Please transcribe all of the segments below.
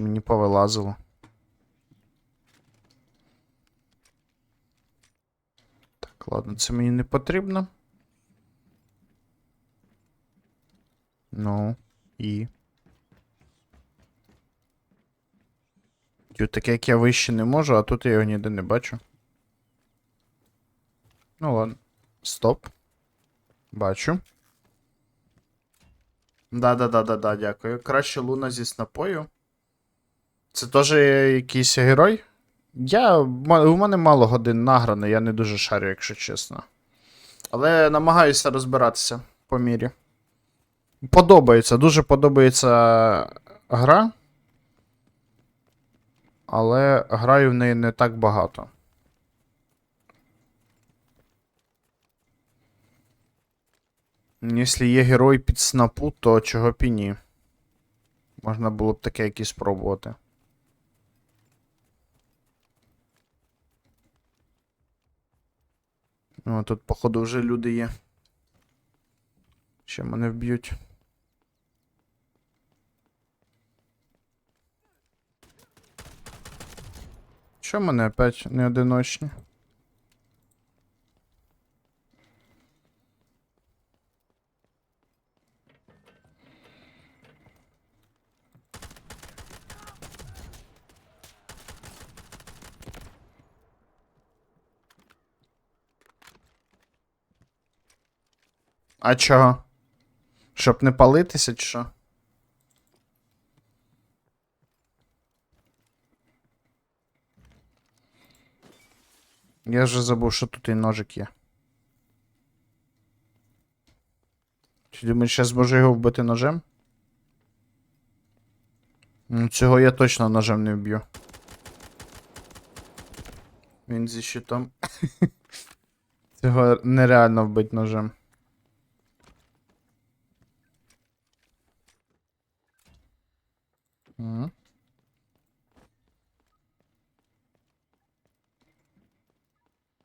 Чи мені повилазило? Так, ладно, це мені не потрібно. Ну, і. Тю, таке, як я вище не можу, а тут я його ніде не бачу. Ну ладно. Стоп. Бачу. Да-да-да-да-да, дякую. Краще луна зі снопою. Це теж якийсь герой? Я. У мене мало годин награно, я не дуже шарю, якщо чесно. Але намагаюся розбиратися по мірі. Подобається, дуже подобається гра. Але граю в неї не так багато. Якщо є герой під снапу, то чого б ні. Можна було б таке якесь спробувати. О, тут, походу, вже люди є. Ще мене вб'ють. Що мене опять не А чого? Щоб не палитися, чи що? Я вже забув, що тут і ножик є. Чи думаєш, зараз зможу його вбити ножем? Ну, цього я точно ножем не вб'ю. Він зі щитом. Цього нереально вбити ножем. Мгм.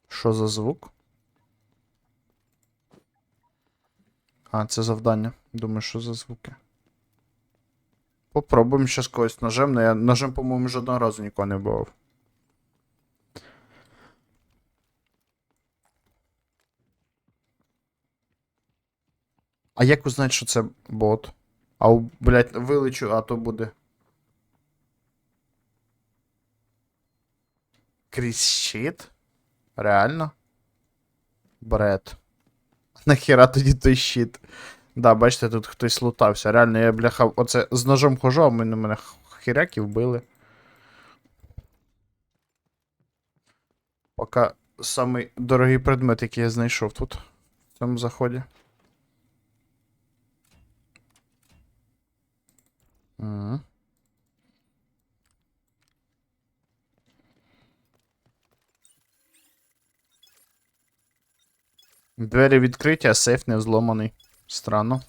Що за звук? А, це завдання. Думаю, що за звуки. Попробуємо щас когось ножем, но я ножем, по-моєму, жодного разу нікого не вбивав. А як узнати, що це бот? А, блядь, вилечу, а то буде. Крізь щит? Реально? Бред. Нахіра тоді той щит? Да, бачите, тут хтось лутався. Реально, я бляха, оце з ножом хожу, а мене, мене хіряки вбили. Поки самий дорогий предмет, який я знайшов тут, в цьому заході. Угу. Двері відкриті, а сейф не взломаний. Странно.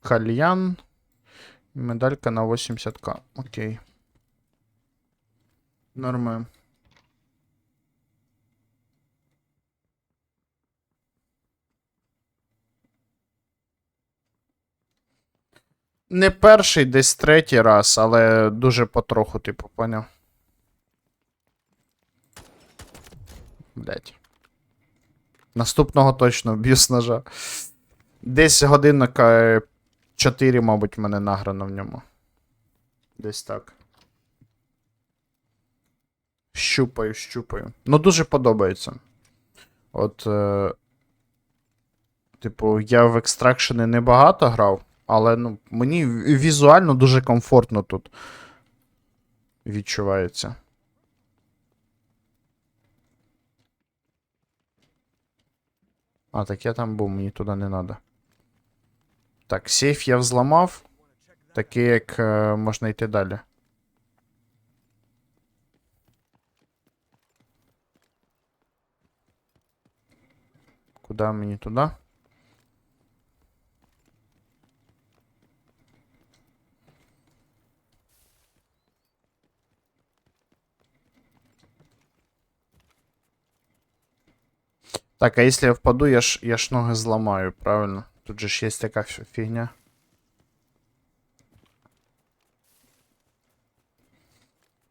Кальян. Медалька на 80к. Окей. Нормально. Не перший, десь третій раз, але дуже потроху, типу, поняв. Блять. Наступного точно вб'ю з ножа. Десь годинника 4, мабуть, мене награно в ньому. Десь так. Щупаю, щупаю. Ну, дуже подобається. От. Е... Типу, я в екстракшени небагато грав, але ну, мені візуально дуже комфортно тут відчувається. А, так я там був, мені туди не треба. Так, сейф я взламав. Такий, як е, можна йти далі. Куди мені туди? Так, а если я впаду, я ж, я ж ноги зламаю, правильно? Тут же ж є така фі- фігня.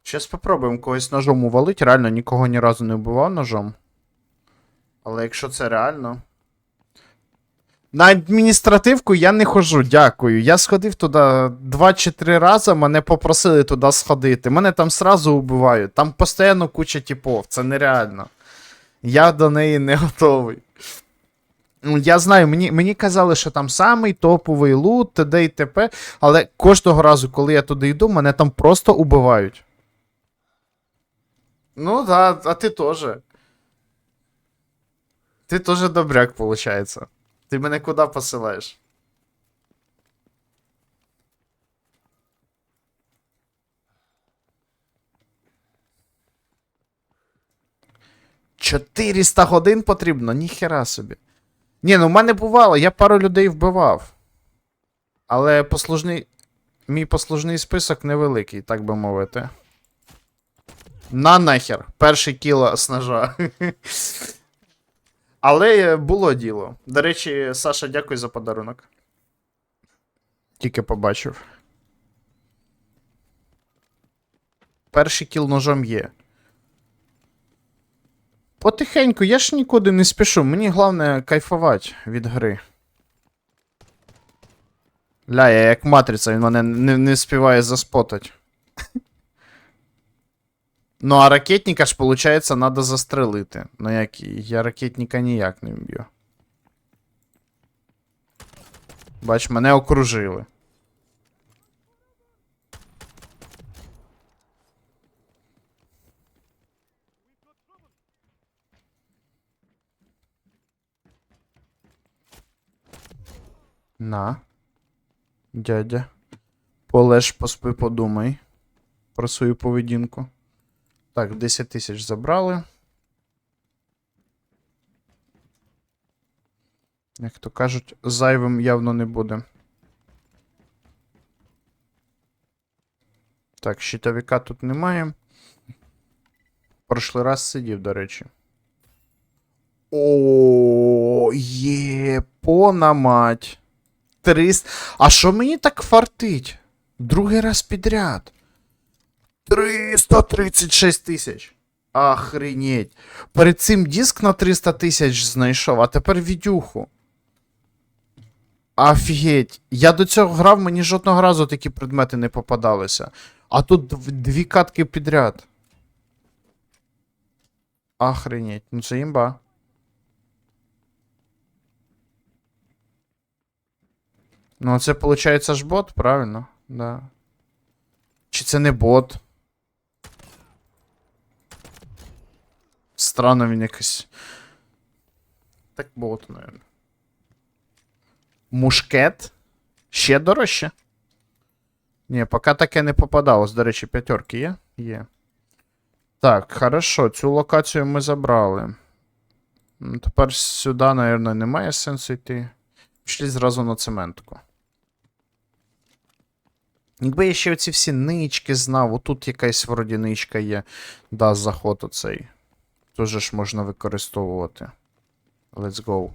Щас попробуємо когось ножом увалить. Реально нікого ні разу не вбивав ножом. Але якщо це реально. На адміністративку я не ходжу, дякую. Я сходив туди два чи три рази, мене попросили туди сходити. Мене там сразу убивають. Там постійно куча типов, це нереально. Я до неї не готовий. Ну, Я знаю, мені, мені казали, що там самий топовий лут, т.д. і т.п. Але кожного разу, коли я туди йду, мене там просто убивають. Ну да, а ти теж. Ти теж добряк, виходить. Ти мене куди посилаєш? Чотириста годин потрібно, ніхера собі. Ні, ну в мене бувало, я пару людей вбивав. Але послужний. Мій послужний список невеликий, так би мовити. На нахер. Перший кіло з ножа. Але було діло. До речі, Саша, дякую за подарунок. Тільки побачив. Перший кіл ножом є. Потихеньку, я ж нікуди не спішу. Мені головне кайфувати від гри. Ля, я як матриця, він мене не, не співає заспотать. Ну, а ракетника ж, получается, надо застрелити. Ну як, я ракетника ніяк не вб'ю. Бач, мене окружили. На. Дядя. Полеж, поспи, подумай про свою поведінку. Так, 10 тисяч забрали. Як то кажуть, зайвим явно не буде. Так, щитовика тут немає. Прошлий раз сидів, до речі. О, є, пона мать. 300. А що мені так фартить? Другий раз підряд. 336 тисяч. Охренеть. Перед цим диск на 300 тисяч знайшов, а тепер відюху. Офігеть. Я до цього грав, мені жодного разу такі предмети не попадалися. А тут дв- дві катки підряд. Охренеть. Ну це імба. Ну, це виходить ж бот, правильно? Да. Чи це не бот? Странно він якось. Так бот, наверное. Мушкет? Ще дорожче? Ні, поки таке не попадалось. До речі, п'ятерки є? Є. Так, хорошо, цю локацію ми забрали. Тепер сюди, наверное, немає сенсу йти. Пішли зразу на цементку. Якби я ще оці всі нички знав, отут якась вроді ничка є. Да, заход оцей. Тоже ж можна використовувати. Let's go.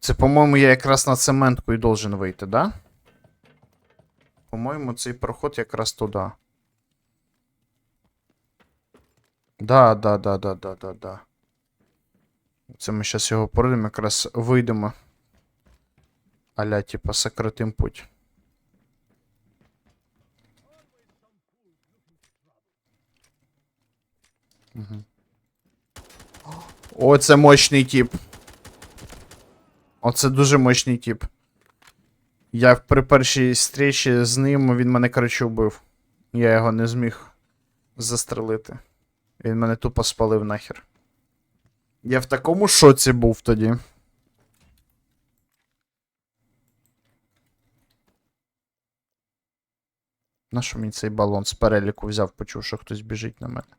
Це, по-моєму, я якраз на цементку і должен вийти, да? По-моєму, цей проход якраз туди. Да, да, да, да, да, да, да. Це ми зараз його пройдемо, якраз вийдемо. Аля, типа, сократим путь. О, це мощний тип. Оце дуже мощний тип. Я при першій зустрічі з ним він мене, коротше, вбив. Я його не зміг застрелити. Він мене тупо спалив нахер. Я в такому шоці був тоді. Нащо мені цей балон з переліку взяв, почув, що хтось біжить на мене.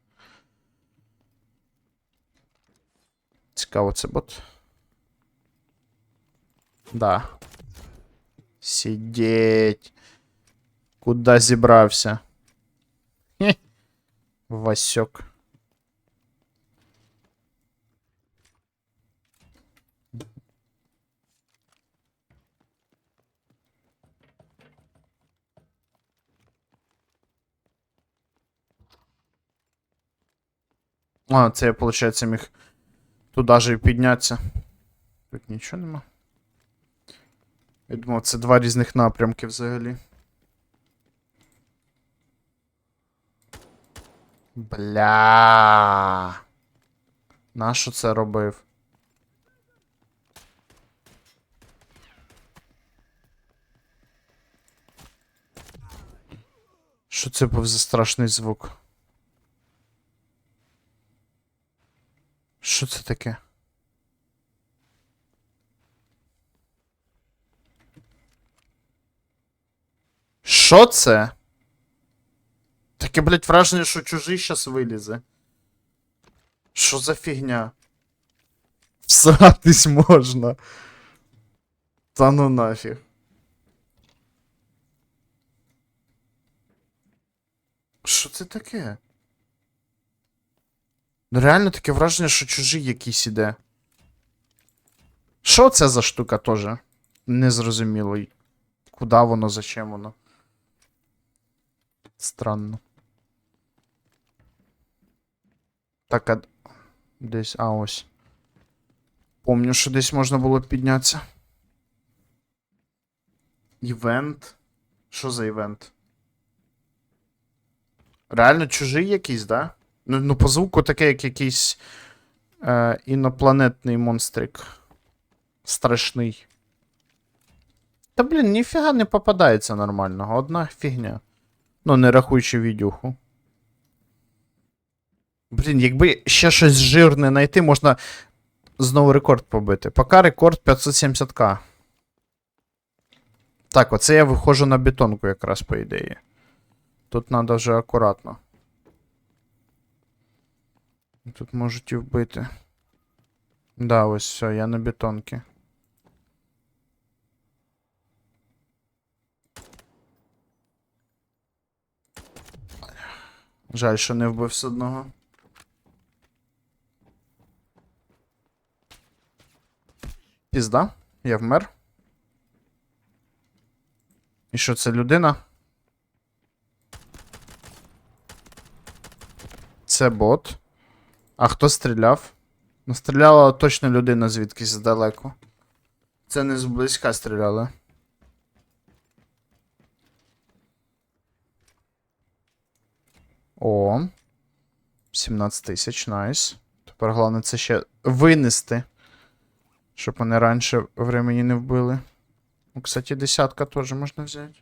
Цікаво, це бот. Да. Сидеть. Куда зібрався? Хе. Васьок. А, це я, виходить, міг туди же і піднятися. Тут нічого нема. Я думав, це два різних напрямки взагалі. Бля. Нащо це робив? Що це був за страшний звук? Що це таке? Що це? Таке, блядь, враження, що чужий щас вилізе. Що за фігня? Всратись можна. Та ну нафіг. Що це таке? Ну реально таке враження, що чужий якийсь іде. Що це за штука теж? Незрозуміло. Куда воно, зачем воно? Странно. Так, а... Десь, а ось. Помню, що десь можна було піднятися. Івент. Що за івент? Реально чужий якийсь, да? Ну, ну по звуку таке, як якийсь е, інопланетний монстрик. Страшний. Та блін, ніфіга не попадається нормального. Одна фігня. Ну, не рахуючи відюху. Блін, якби ще щось жирне знайти, можна знову рекорд побити. Поки рекорд 570к. Так, оце я виходжу на бетонку якраз, по ідеї. Тут треба вже акуратно. Тут можуть і вбити. Да, ось все, я на бетонці. Жаль, що не вбив з одного. Пізда, я вмер. І що це людина? Це бот. А хто стріляв? Ну, стріляла точно людина звідкись здалеку. Це не зблизька стріляли. О. 17 тисяч, найс. Тепер головне це ще винести. Щоб вони раніше времени не вбили. Ну, кстати, десятка теж можна взяти.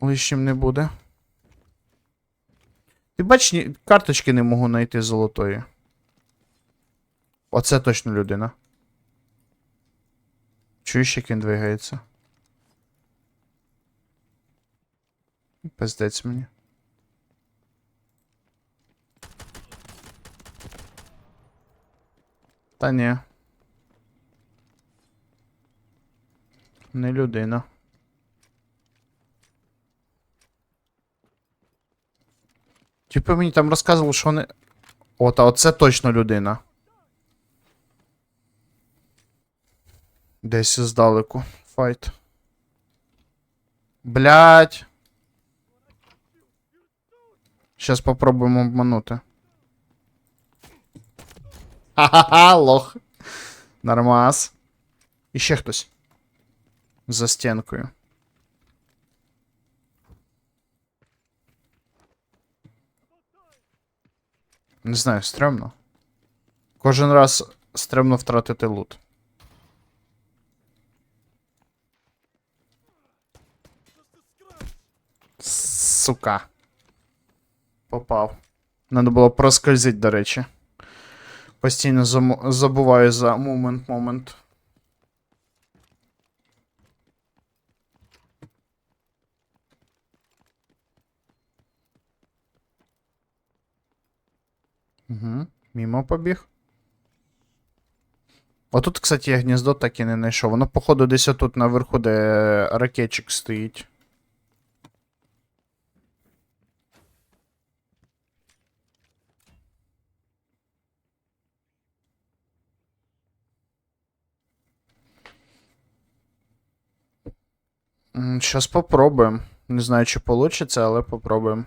Лишнім не буде. Ти бач, ні- карточки не можу знайти золотої. Оце точно людина. Чуєш, як він двигається? Пиздець мені. Та ні. Не людина. Типи мені там розказували, що вони. От, а оце точно людина. Десь здалеку. Файт. Блять. Щас попробуємо обманути. Ха-ха-ха, лох. Нормас. І ще хтось. За стінкою. Не знаю, стрьомно. Кожен раз стрьомно втратити лут. Сука. Попав. Надо було проскользить, до речі. Постійно забуваю за момент Угу. Мімо побіг. Отут, кстати, я гніздо так і не знайшов. Воно, походу, десь отут наверху, де ракетчик стоїть. Сейчас попробуем. Не знаю, чи получится, але попробуем.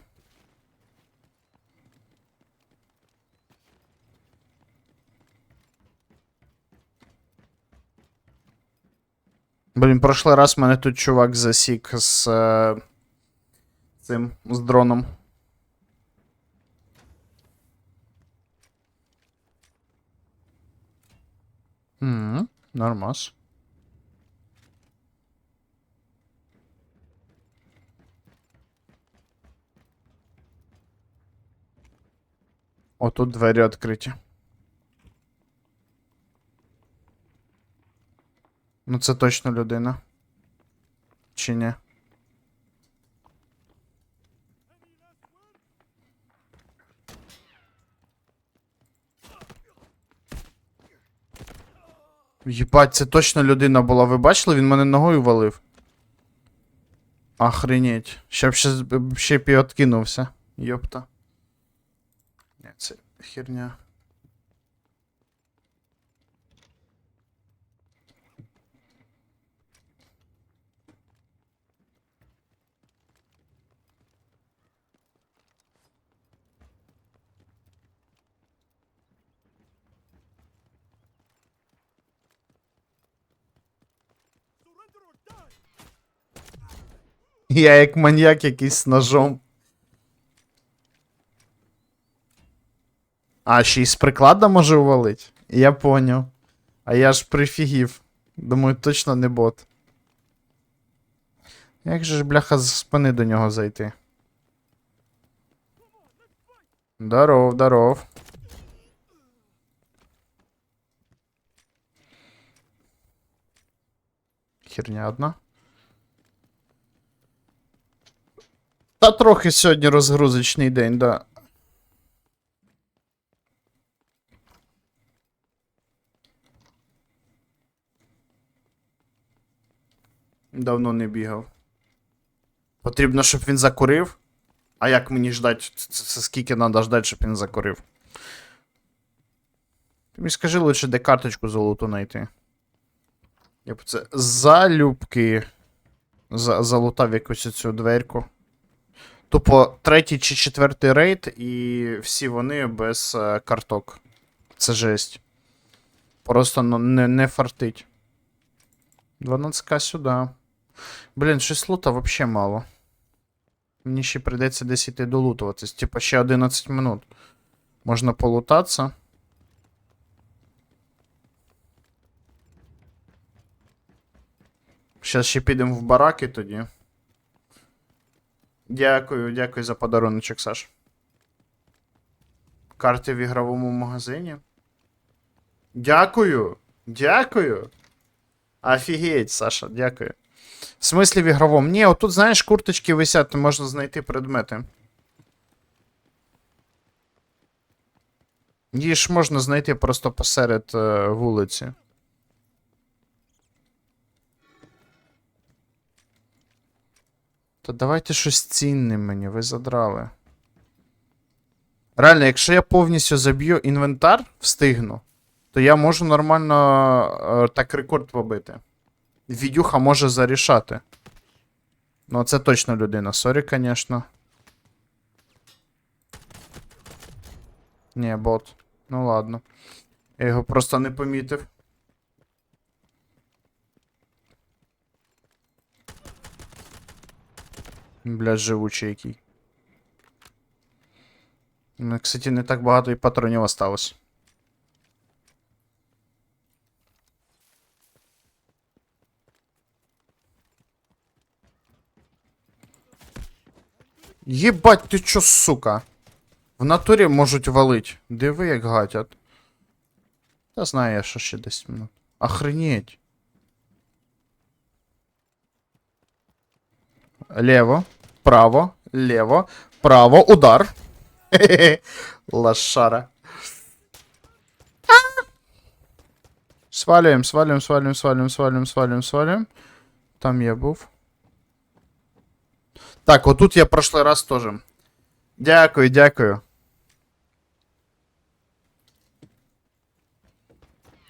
Блін, прошлий раз мене тут чувак засік з е, цим з дроном. Угу, нормас. О, тут двері відкриті. Ну, це точно людина. Чи ні? Єбать, це точно людина була. Ви бачили? Він мене ногою валив. Охренеть. Ще б ще, ще б. Йопта. Ні, це херня. Я як маньяк якийсь з ножом. А, ще й з приклада може увалить? Я поняв. А я ж прифігів. Думаю, точно не бот. Як же ж, бляха, з спини до нього зайти? Здоров, здоров. Херня одна. Та трохи сьогодні розгрузочний день, да. Давно не бігав. Потрібно, щоб він закурив. А як мені ждать? Це, скільки треба ждать, щоб він закурив? Ти мені скажи лише, де карточку золоту знайти. Я б це залюбки за, залутав якусь цю дверку. Тупо третій чи четвертий рейд, і всі вони без е, карток. Це жесть. Просто ну, не, не фартить. 12к сюди. Блін, щось лута вообще мало. Мені ще прийдеться десь йти долутуватись. Типа ще 11 минут. Можна полутатися. Щас ще підемо в бараки тоді. Дякую, дякую за подаруночок, Саш. Карти в ігровому магазині. Дякую. Дякую. Офігеть, Саша, дякую. В смислі в ігровому? Ні, отут, знаєш, курточки висять, можна знайти предмети. Її ж можна знайти просто посеред е, вулиці. Та давайте щось цінне мені, ви задрали. Реально, якщо я повністю заб'ю інвентар, встигну, то я можу нормально е, так рекорд побити. Відюха може зарішати. Ну, це точно людина. Сорі, звісно. Ні, бот. Ну ладно. Я його просто не помітив. Бля, живучий який. Ну, кстати, не так багато і патронів осталось. Єбать, ти чо, сука? В натурі можуть валить. Диви, як гатять. Та знаю я, що ще 10 минут. Охренеть. Лево, Право, лево, право, удар. Хе-хе-хе. Лошара. Свалюємо, свалюємо, свалюємо, свалюємо, свалюємо, свалюємо, свалюємо. Там я був. Так, отут я прошлий раз теж. Дякую, дякую.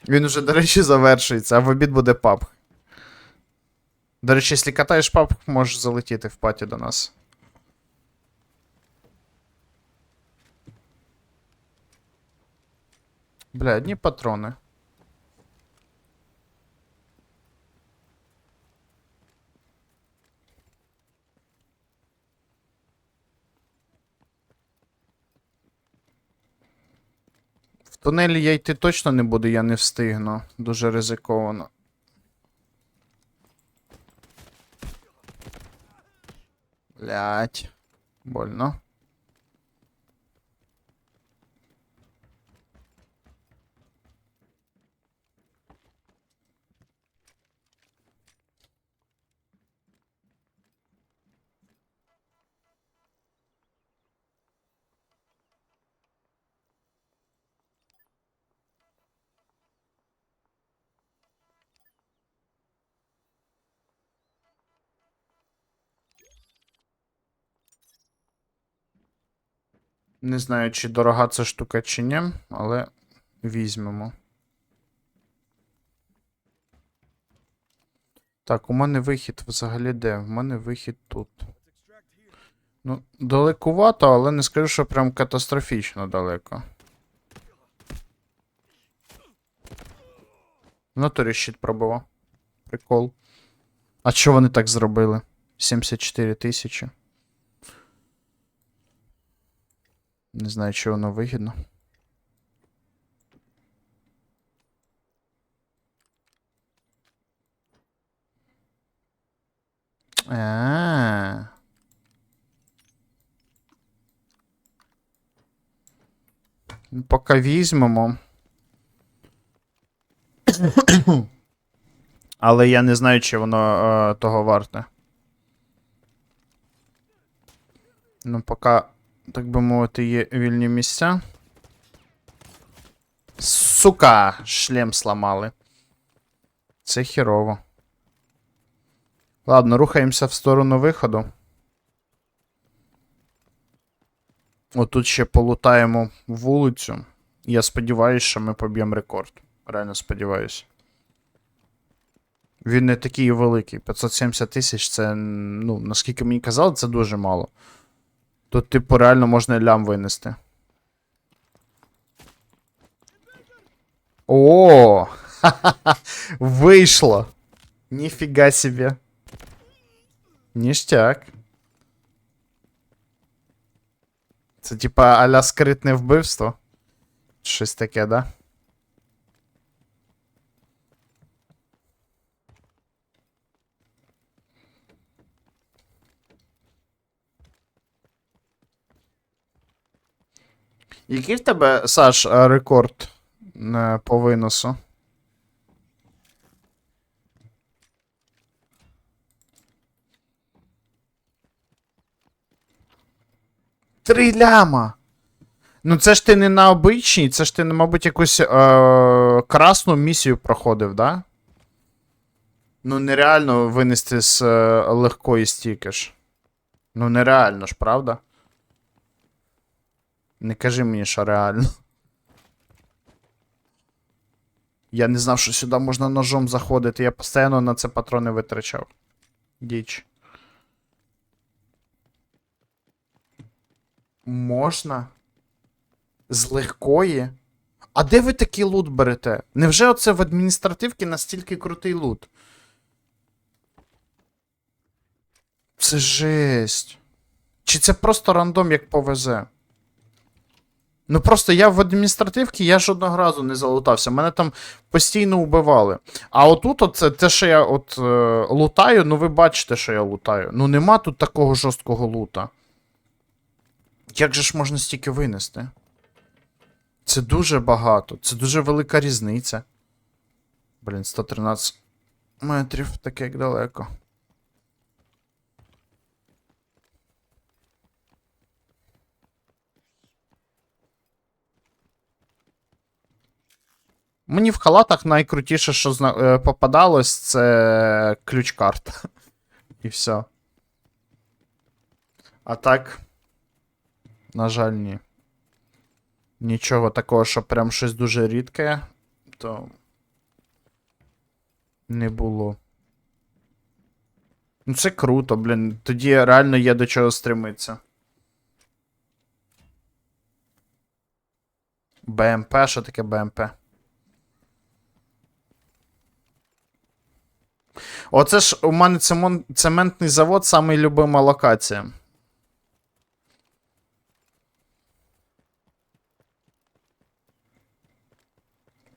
Він уже, до речі, завершується, а в обід буде паб. До речі, якщо катаєш папку, можеш залетіти в паті до нас. Бля, одні патрони. В тунелі я йти точно не буду, я не встигну. Дуже ризиковано. Блять. Больно. Не знаю, чи дорога ця штука, чи ні, але візьмемо. Так, у мене вихід взагалі де? У мене вихід тут. Ну, далекувато, але не скажу, що прям катастрофічно далеко. В натурі щит пробував. Прикол. А що вони так зробили? 74 тисячі. Не знаю, чи воно вигідно. А. Ну, Поки візьмемо. Але я не знаю, чи воно е, того варте. Ну, поки, так би мовити, є вільні місця. Сука! Шлем сломали. Це хірово. Ладно, рухаємося в сторону виходу. Отут ще полутаємо вулицю. Я сподіваюся, що ми поб'ємо рекорд. Реально сподіваюся. Він не такий великий. 570 тисяч це, ну, наскільки мені казали, це дуже мало. Тут, типу, реально можна лям винести. О! Ха-ха-ха! Вийшло! Ніфіга себе. Ніштяк. Це типа аля скритне вбивство. Щось таке, да? Який в тебе, Саш, е, рекорд е, по виносу? Три ляма. Ну, це ж ти не на обичній, це ж ти, мабуть, якусь е- красну місію проходив, да? Ну, нереально винести з е- легкої стільки ж. Ну, нереально ж, правда? Не кажи мені, що реально. Я не знав, що сюди можна ножом заходити. Я постійно на це патрони витрачав. Діч. Можна? З легкої? А де ви такий лут берете? Невже оце в адміністративці настільки крутий лут? Це жесть. Чи це просто рандом, як повезе? Ну просто я в адміністративці я жодного разу не залутався. Мене там постійно убивали. А отут, оце, те, що я от е, лутаю, ну ви бачите, що я лутаю. Ну нема тут такого жорсткого лута. Як же ж можна стільки винести? Це дуже багато. Це дуже велика різниця. Блін, 113 метрів, таке як далеко. Мені в халатах найкрутіше, що зна... е, попадалось, це ключ карта. І все. А так. На жаль, ні. Нічого такого, що прям щось дуже рідке, то. Не було. Ну, це круто, блін. Тоді реально є до чого стремитися. БМП, що таке БМП? Оце ж у мене цементний завод самий любима локація.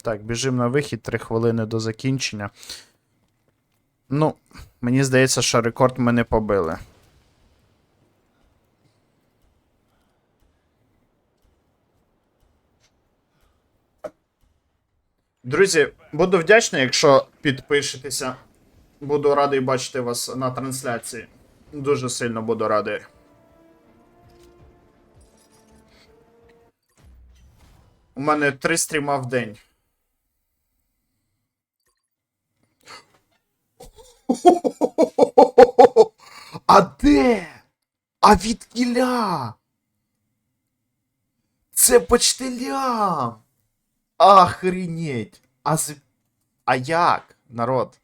Так, біжимо на вихід 3 хвилини до закінчення. Ну, мені здається, що рекорд ми не побили. Друзі, буду вдячний, якщо підпишетеся. Буду радий бачити вас на трансляції. Дуже сильно буду радий. У мене три стріма в день. А де? А від кіля? Це почтеля. Охренеть. А з... А як, народ?